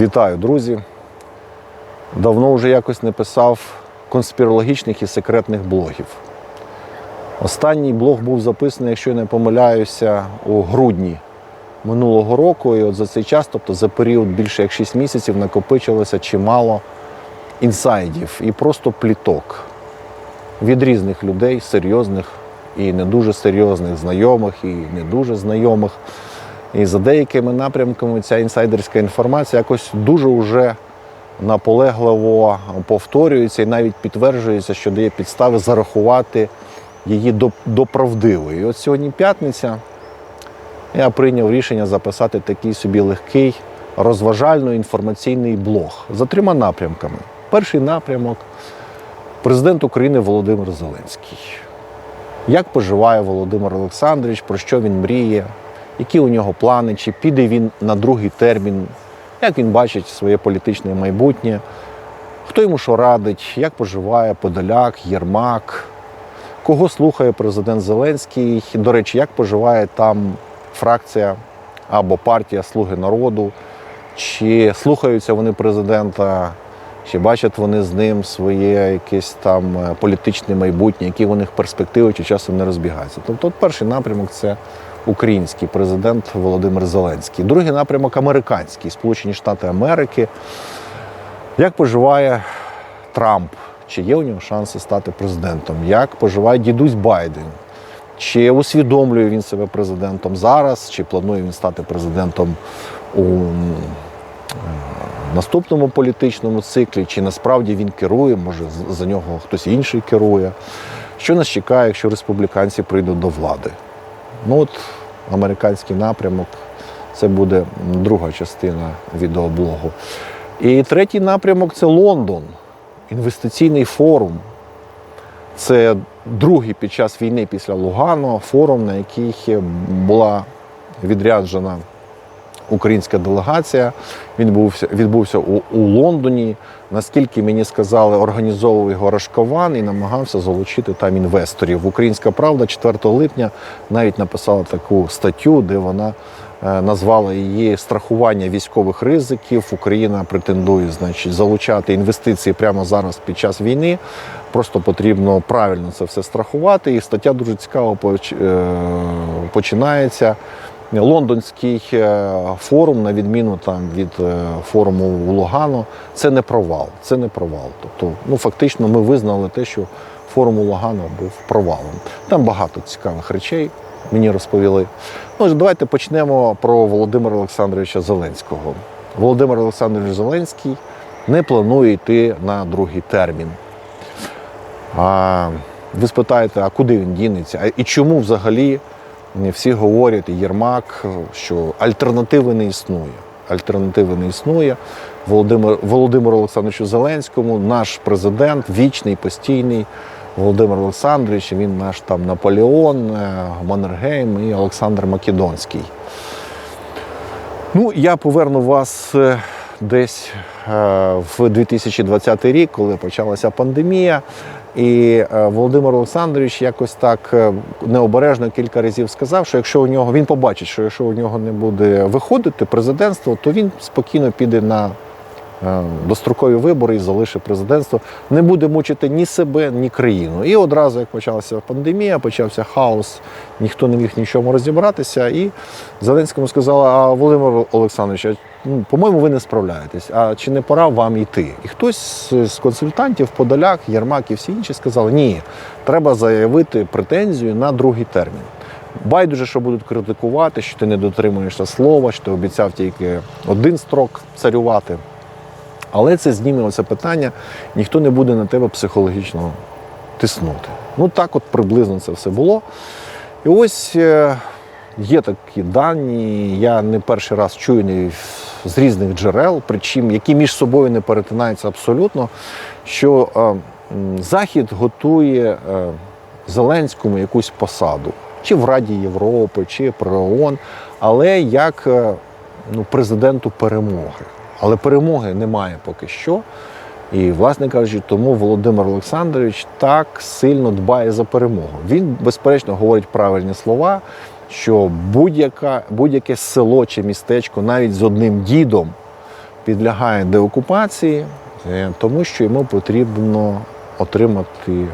Вітаю, друзі! Давно вже якось не писав конспірологічних і секретних блогів. Останній блог був записаний, якщо я не помиляюся, у грудні минулого року. І от за цей час, тобто за період більше як 6 місяців, накопичилося чимало інсайдів і просто пліток від різних людей, серйозних і не дуже серйозних, знайомих і не дуже знайомих. І за деякими напрямками ця інсайдерська інформація якось дуже вже наполегливо повторюється і навіть підтверджується, що дає підстави зарахувати її до, до правдивої. І от сьогодні п'ятниця. Я прийняв рішення записати такий собі легкий розважально-інформаційний блог за трьома напрямками. Перший напрямок президент України Володимир Зеленський. Як поживає Володимир Олександрович, про що він мріє, які у нього плани, чи піде він на другий термін, як він бачить своє політичне майбутнє, хто йому що радить, як поживає Подоляк, Єрмак, кого слухає президент Зеленський. До речі, як поживає там фракція або партія Слуги народу, чи слухаються вони президента, чи бачать вони з ним своє якесь там е, політичне майбутнє, які у них перспективи, чи часом не розбігаються. Тобто, от перший напрямок це український президент Володимир Зеленський. Другий напрямок американський, Сполучені Штати Америки. Як поживає Трамп? Чи є у нього шанси стати президентом? Як поживає дідусь Байден? Чи усвідомлює він себе президентом зараз, чи планує він стати президентом у наступному політичному циклі, чи насправді він керує, може за нього хтось інший керує? Що нас чекає, якщо республіканці прийдуть до влади? Ну от американський напрямок це буде друга частина відеоблогу. І третій напрямок це Лондон, інвестиційний форум. Це другий під час війни після Лугано форум, на який була відряджена українська делегація. Він відбувся, відбувся у, у Лондоні. Наскільки мені сказали, організовував його Рашкован і намагався залучити там інвесторів. Українська правда 4 липня навіть написала таку статтю, де вона е, назвала її страхування військових ризиків. Україна претендує, значить, залучати інвестиції прямо зараз під час війни. Просто потрібно правильно це все страхувати. І стаття дуже цікаво е, починається. Лондонський е, форум, на відміну там від е, форуму у Лугано, це не провал. Це не провал. Тобто, ну фактично, ми визнали те, що форум у Лугано був провалом. Там багато цікавих речей мені розповіли. Ну, давайте почнемо про Володимира Олександровича Зеленського. Володимир Олександрович Зеленський не планує йти на другий термін. А ви спитаєте, а куди він дінеться? І чому взагалі всі говорять, і Єрмак, що альтернативи не існує. Альтернативи не існує. Володимир, Володимиру Олександровичу Зеленському, наш президент, вічний, постійний Володимир Олександрович, він наш там Наполеон, е, Маннергейм і Олександр Македонський. Ну, я поверну вас е, десь е, в 2020 рік, коли почалася пандемія. І е, Володимир Олександрович якось так е, необережно кілька разів сказав, що якщо у нього він побачить, що якщо у нього не буде виходити президентство, то він спокійно піде на дострокові вибори і залишить президентство. Не буде мучити ні себе, ні країну. І одразу, як почалася пандемія, почався хаос, ніхто не міг нічому розібратися. І Зеленському сказали: а Володимир Олександрович, ну, по-моєму, ви не справляєтесь. А чи не пора вам йти? І хтось з консультантів, Подоляк, Єрмак і всі інші сказали, ні, треба заявити претензію на другий термін. Байдуже, що будуть критикувати, що ти не дотримуєшся слова, що ти обіцяв тільки один строк царювати. Але це зніме оце питання, ніхто не буде на тебе психологічно тиснути. Ну так от приблизно це все було. І ось е, є такі дані, я не перший раз чую з різних джерел, причому які між собою не перетинаються абсолютно, що е, Захід готує е, Зеленському якусь посаду, чи в Раді Європи, чи при ООН, але як ну, президенту перемоги. Але перемоги немає поки що. І, власне кажучи, тому Володимир Олександрович так сильно дбає за перемогу. Він, безперечно, говорить правильні слова, що будь-яке село чи містечко, навіть з одним дідом, підлягає деокупації, е, тому що йому потрібно отримати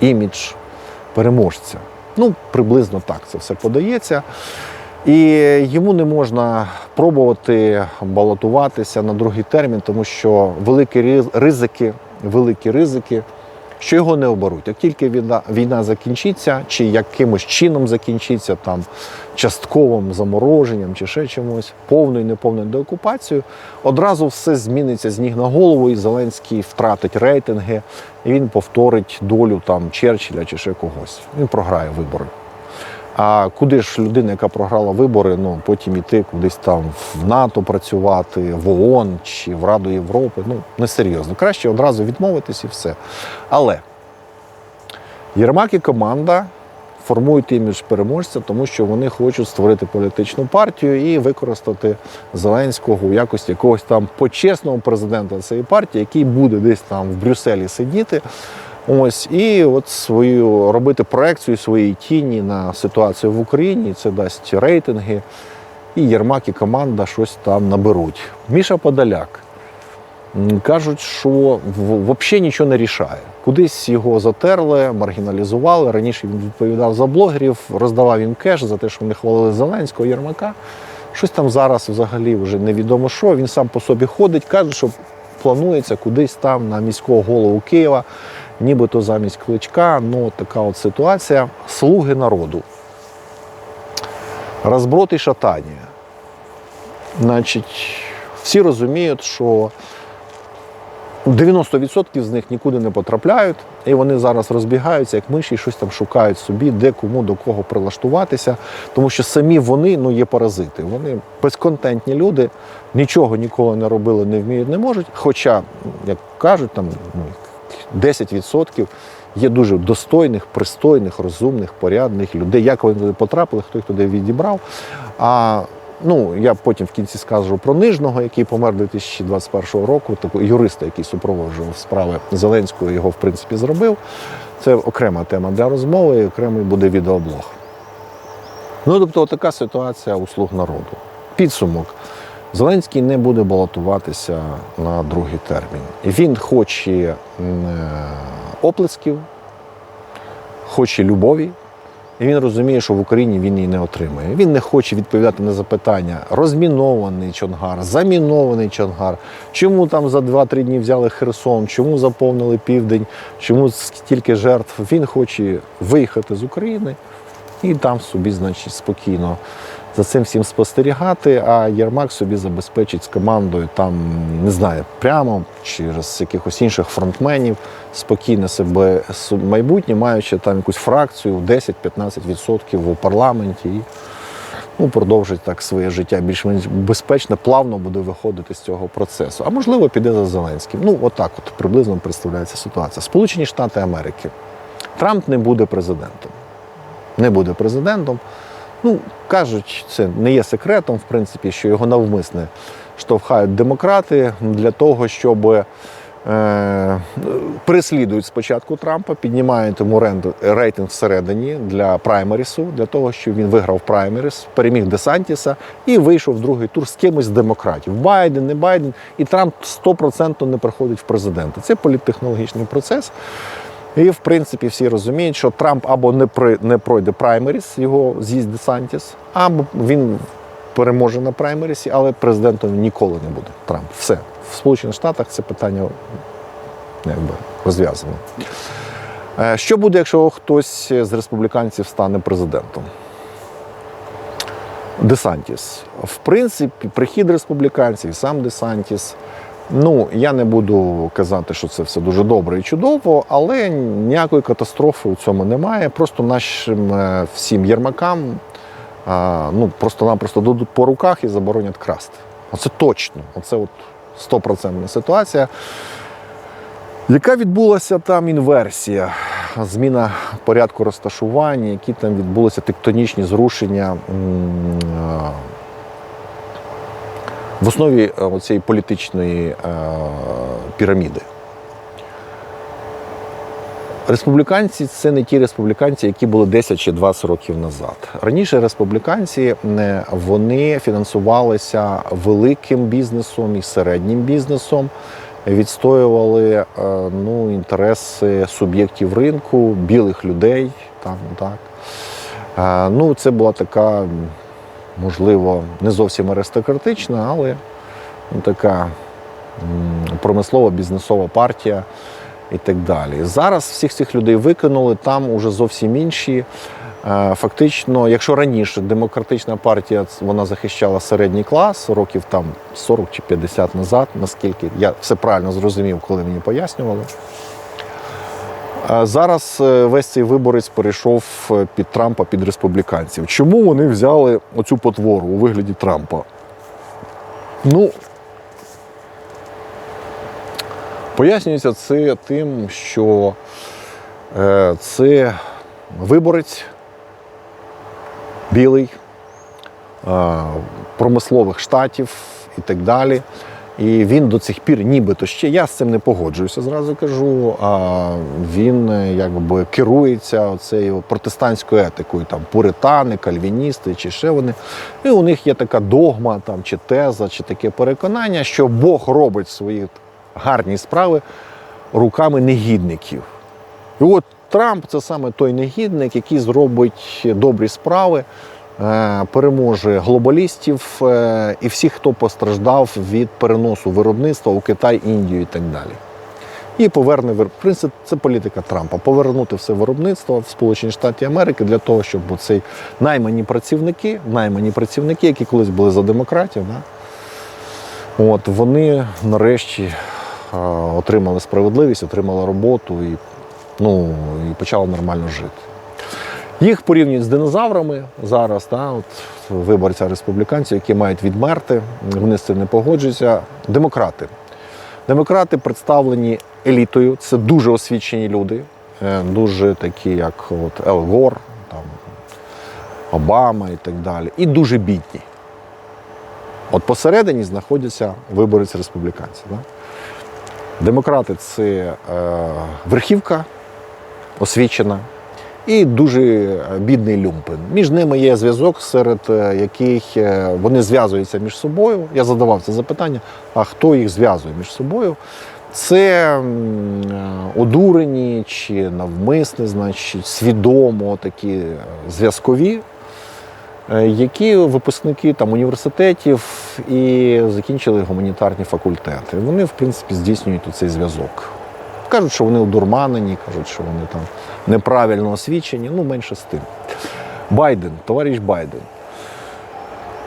імідж переможця. Ну, приблизно так це все подається. І йому не можна пробувати балотуватися на другий термін, тому що великі риз- ризики, великі ризики, що його не оберуть. Як тільки війна, війна закінчиться, чи якимось чином закінчиться, там частковим замороженням, чи ще чимось, повною неповною деокупацією, одразу все зміниться з ніг на голову, і Зеленський втратить рейтинги, і він повторить долю там Черчилля чи ще когось. Він програє вибори. А куди ж людина, яка програла вибори, ну потім іти кудись там в НАТО працювати, в ООН чи в Раду Європи? Ну несерйозно. Краще одразу відмовитись і все. Але Єрмак і команда формують імідж переможця, тому що вони хочуть створити політичну партію і використати Зеленського у якості якогось там почесного президента цієї партії, який буде десь там в Брюсселі сидіти. Ось і от свою робити проекцію своєї тіні на ситуацію в Україні. Це дасть рейтинги. І Єрмак і команда щось там наберуть. Міша Подоляк. Кажуть, що взагалі нічого не рішає. Кудись його затерли, маргіналізували. Раніше він відповідав за блогерів, роздавав їм кеш за те, що вони хвалили Зеленського Єрмака. Щось там зараз взагалі вже невідомо що. Він сам по собі ходить, каже, що планується кудись там на міського голову Києва, нібито замість кличка. Ну, така от ситуація. Слуги народу. Розброд і шатання. Значить, всі розуміють, що 90% з них нікуди не потрапляють, і вони зараз розбігаються, як миші, і щось там шукають собі, де кому до кого прилаштуватися. Тому що самі вони ну, є паразити. Вони безконтентні люди, нічого ніколи не робили, не вміють, не можуть. Хоча, як кажуть, там ну, 10% є дуже достойних, пристойних, розумних, порядних людей. Як вони туди потрапили, хто їх туди відібрав. А Ну, я потім в кінці скажу про Нижного, який помер 2021 року, такого юриста, який супроводжував справи Зеленського, його в принципі зробив. Це окрема тема для розмови, і окремий буде відеоблог. Ну, тобто, така ситуація у слуг народу. Підсумок. Зеленський не буде балотуватися на другий термін. Він хоче оплесків, хоче любові, і він розуміє, що в Україні він її не отримає. Він не хоче відповідати на запитання: розмінований Чонгар, замінований Чонгар, чому там за 2-3 дні взяли Херсон, чому заповнили південь, чому стільки жертв. Він хоче виїхати з України і там собі, значить, спокійно за цим всім спостерігати. А Єрмак собі забезпечить з командою там, не знаю, прямо через якихось інших фронтменів спокійне себе майбутнє, маючи там якусь фракцію 10-15% у парламенті. І, ну, продовжить так своє життя більш-менш безпечно, плавно буде виходити з цього процесу. А можливо, піде за Зеленським. Ну, отак от приблизно представляється ситуація. Сполучені Штати Америки. Трамп не буде президентом. Не буде президентом. Ну, кажуть, це не є секретом, в принципі, що його навмисне штовхають демократи для того, щоб е, переслідують спочатку Трампа, піднімають йому рейтинг всередині для праймерісу, для того, щоб він виграв праймеріс, переміг Десантіса і вийшов в другий тур з кимось з демократів. Байден, не Байден, і Трамп 100% не приходить в президенти. Це політтехнологічний процес. І в принципі всі розуміють, що Трамп або не при не пройде праймеріс, його з'їзд Десантіс, або він переможе на праймерісі, але президентом ніколи не буде. Трамп. Все в Сполучених Штатах це питання якби розв'язано. Е, Що буде, якщо хтось з республіканців стане президентом? Десантіс. В принципі, прихід республіканців, сам Десантіс. Ну, я не буду казати, що це все дуже добре і чудово, але ніякої катастрофи у цьому немає. Просто нашим е, всім єрмакам ну, просто-напросто дадуть по руках і заборонять красти. Оце точно. Оце от стопроцентна ситуація. Яка відбулася там інверсія, зміна порядку розташування, які там відбулися тектонічні зрушення в основі е, цієї політичної е, піраміди. Республіканці це не ті республіканці, які були 10 чи 20 років назад. Раніше республіканці е, вони фінансувалися великим бізнесом і середнім бізнесом, відстоювали ну, інтереси суб'єктів ринку, білих людей. Там, так. Ну, це була така, можливо, не зовсім аристократична, але ну, така промислова бізнесова партія і так далі. Зараз всіх цих людей викинули, там уже зовсім інші. Е, Фактично, якщо раніше демократична партія вона захищала середній клас років там 40 чи 50 назад, наскільки я все правильно зрозумів, коли мені пояснювали. Зараз е, весь цей виборець перейшов е, під Трампа, під республіканців. Чому вони взяли оцю потвору у вигляді Трампа? Ну, пояснюється це тим, що е, це виборець білий, промислових штатів і так далі. І він до цих пір, нібито ще я з цим не погоджуюся, зразу кажу. А він е, якби керується цією протестантською етикою, там пуритани, кальвіністи чи ще вони. І у них є така догма, там чи теза, чи таке переконання, що Бог робить свої гарні справи руками негідників. І от Трамп це саме той негідник, який зробить добрі справи, переможе глобалістів е, і всіх, хто постраждав від переносу виробництва у Китай, Індію і так далі. І поверне принципі, це політика Трампа. Повернути все виробництво в Сполучені Штати Америки для того, щоб цей наймані працівники, наймані працівники, які колись були за демократів, да, от, вони нарешті е, отримали справедливість, отримали роботу і, ну, і почали нормально жити. Їх порівнюють з динозаврами зараз, да, от, виборця республіканців, які мають відмерти, вони з цим не погоджуються. Демократи. Демократи представлені елітою, це дуже освічені люди, е, дуже такі, як от Ел Гор, там, Обама і так далі, і дуже бідні. От посередині знаходяться виборець республіканців. Да? Демократи це е, верхівка освічена і дуже бідний люмпен. Між ними є зв'язок, серед е, яких е, вони зв'язуються між собою. Я задавав це запитання: а хто їх зв'язує між собою? Це е, одурені чи навмисне, значить, свідомо такі зв'язкові які випускники там університетів і закінчили гуманітарні факультети. Вони, в принципі, здійснюють цей зв'язок. Кажуть, що вони одурманені, кажуть, що вони там неправильно освічені, ну менше з тим. Байден, товариш Байден.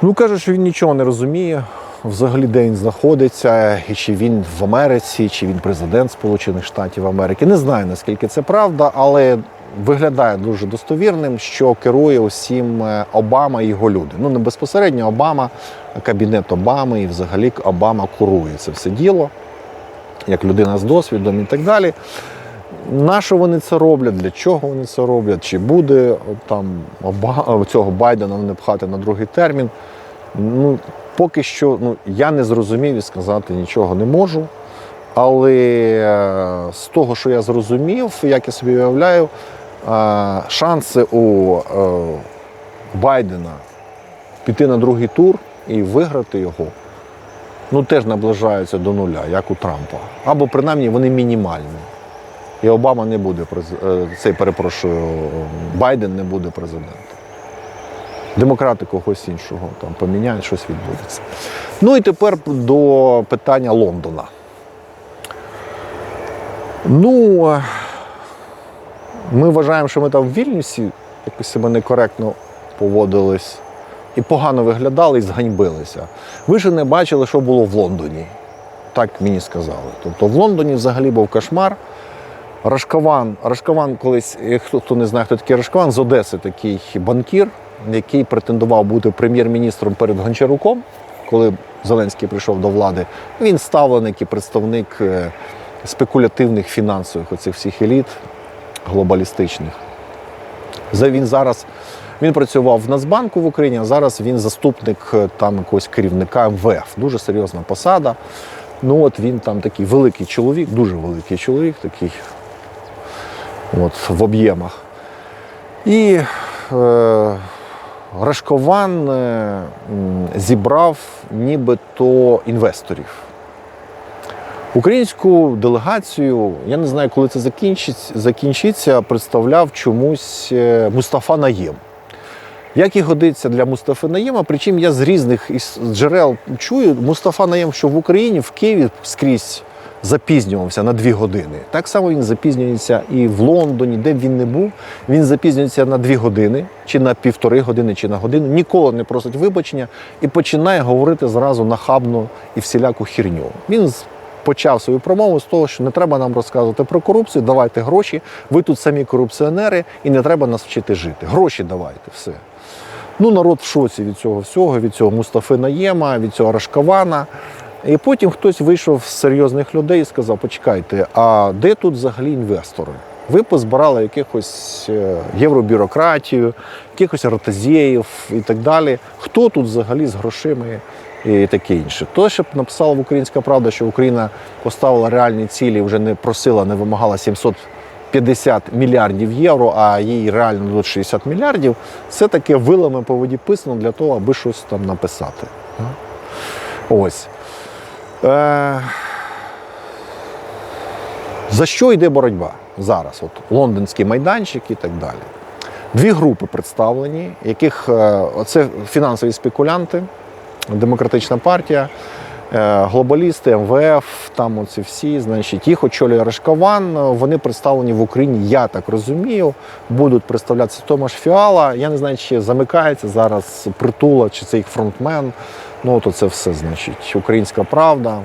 Ну, каже, що він нічого не розуміє, взагалі, де він знаходиться, і чи він в Америці, чи він президент Сполучених Штатів Америки. Не знаю, наскільки це правда, але виглядає дуже достовірним, що керує усім е, Обама і його люди. Ну, не безпосередньо Обама, кабінет Обами і взагалі Обама курує це все діло, як людина з досвідом і так далі. На що вони це роблять, для чого вони це роблять, чи буде там цього Байдена не пхати на другий термін. Ну, поки що ну, я не зрозумів і сказати нічого не можу. Але е, з того, що я зрозумів, як я собі уявляю, е, шанси у е, Байдена піти на другий тур і виграти його, ну теж наближаються до нуля, як у Трампа. Або принаймні вони мінімальні. І Обама не буде е, цей, перепрошую, Байден не буде президентом. Демократи когось іншого там поміняють, щось відбудеться. Ну і тепер до питання Лондона. Ну, ми вважаємо, що ми там в Вільнюсі якось себе некоректно поводились і погано виглядали і зганьбилися. Ви ж не бачили, що було в Лондоні. Так мені сказали. Тобто в Лондоні взагалі був кошмар. Рашкован, Рашкован колись, хто, хто не знає, хто такий Рашкован, з Одеси такий банкір, який претендував бути прем'єр-міністром перед Гончаруком, коли Зеленський прийшов до влади. Він ставленик і представник е, спекулятивних фінансових оцих всіх еліт глобалістичних. Він зараз він працював в Нацбанку в Україні, а зараз він заступник е, там якогось керівника МВФ. Дуже серйозна посада. Ну от він там такий великий чоловік, дуже великий чоловік, такий от, в об'ємах. І е, Рашкован е, зібрав нібито інвесторів. Українську делегацію, я не знаю, коли це закінчиться, представляв чомусь е, Мустафа Наєм. Як і годиться для Мустафи Наєма, причому я з різних із джерел чую, Мустафа Наєм, що в Україні, в Києві скрізь запізнювався на дві години. Так само він запізнюється і в Лондоні, де б він не був. Він запізнюється на дві години, чи на півтори години, чи на годину. Ніколи не просить вибачення і починає говорити зразу нахабну і всіляку хірню. Він почав свою промову з того, що не треба нам розказувати про корупцію, давайте гроші. Ви тут самі корупціонери, і не треба нас вчити жити. Гроші давайте, все. Ну, народ в шоці від цього всього, від цього Мустафи Наєма, від цього Рашкавана. І потім хтось вийшов з серйозних людей і сказав: почекайте, а де тут взагалі інвестори? Ви позбирали якихось е, євробюрократію, якихось ротазіїв і так далі. Хто тут взагалі з грошима і таке інше? То, щоб написала в Українська Правда, що Україна поставила реальні цілі, вже не просила, не вимагала 750 мільярдів євро, а їй реально дадуть 60 мільярдів, це таке вилами по воді писано для того, аби щось там написати. Ось. Е, за що йде боротьба зараз? От лондонський майданчик і так далі. Дві групи представлені, яких е, оце фінансові спекулянти, демократична партія, глобалісти, МВФ, там оці всі, значить, їх очолює Рашкаван. Вони представлені в Україні, я так розумію, будуть представлятися Томаш Фіала. Я не знаю, чи замикається зараз притула, чи це їх фронтмен. Ну, то це все, значить, Українська Правда,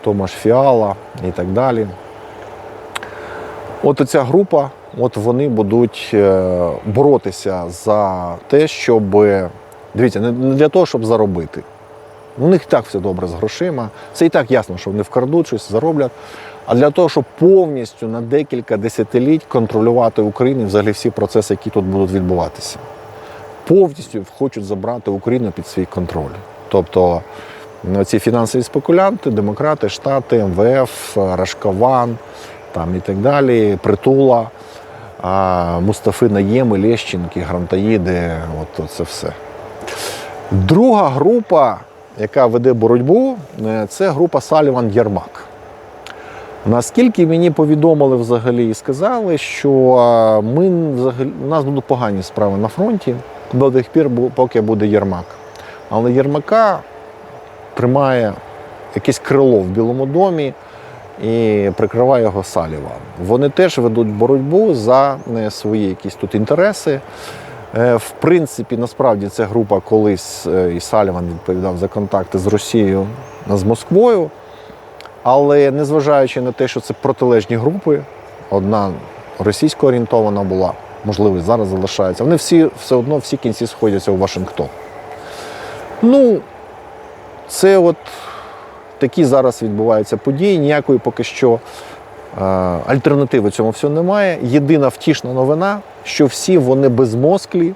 Томаш Фіала і так далі. От ця група, от вони будуть е, боротися за те, щоб. Дивіться, не для того, щоб заробити. У них і так все добре з грошима. Це і так ясно, що вони вкрадуть щось, зароблять. А для того, щоб повністю на декілька десятиліть контролювати Україну, взагалі всі процеси, які тут будуть відбуватися. Повністю хочуть забрати Україну під свій контроль. Тобто ну, ці фінансові спекулянти, демократи, Штати, МВФ, Рашкаван там і так далі, Притула, Мустафи Наєми, Лещенки, Грантаїди, от це все. Друга група, яка веде боротьбу, е, це група Саліван Єрмак. Наскільки мені повідомили взагалі і сказали, що ми взагалі у нас будуть погані справи на фронті до тих пір, поки буде Єрмак. Але Єрмака тримає якесь крило в Білому домі і прикриває його Саліван. Вони теж ведуть боротьбу за е, свої якісь тут інтереси. Е, В принципі, насправді ця група колись е, і Саліван відповідав за контакти з Росією з Москвою. Але незважаючи на те, що це протилежні групи, одна російсько орієнтована була, можливо, зараз залишається. Вони всі все одно всі кінці сходяться у Вашингтон. Ну, це от такі зараз відбуваються події. Ніякої поки що е, альтернативи цьому всьому немає. Єдина втішна новина, що всі вони безмозклі,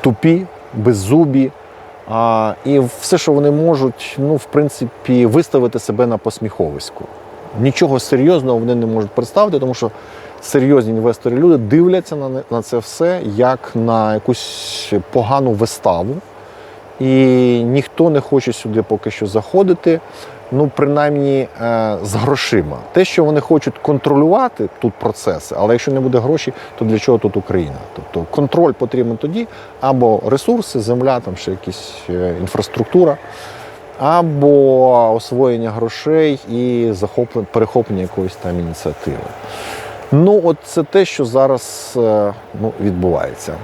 тупі, беззубі. А, і все, що вони можуть, ну, в принципі, виставити себе на посміховиську. Нічого серйозного вони не можуть представити, тому що серйозні інвестори люди дивляться на, на це все як на якусь погану виставу. І ніхто не хоче сюди поки що заходити, ну принаймні е, з грошима. Те, що вони хочуть контролювати тут процеси, але якщо не буде грошей, то для чого тут Україна? Тобто контроль потрібен тоді, або ресурси, земля, там ще якась е, інфраструктура, або освоєння грошей і захоплення, перехоплення якоїсь там ініціативи. Ну, от це те, що зараз е, ну, відбувається.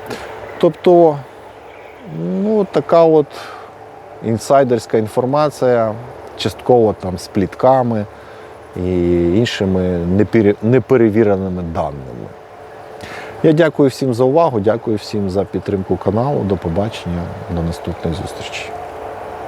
Тобто, ну, така от інсайдерська інформація, частково там з плітками і іншими неперевіреними даними. Я дякую всім за увагу, дякую всім за підтримку каналу. До побачення, до наступної зустрічі.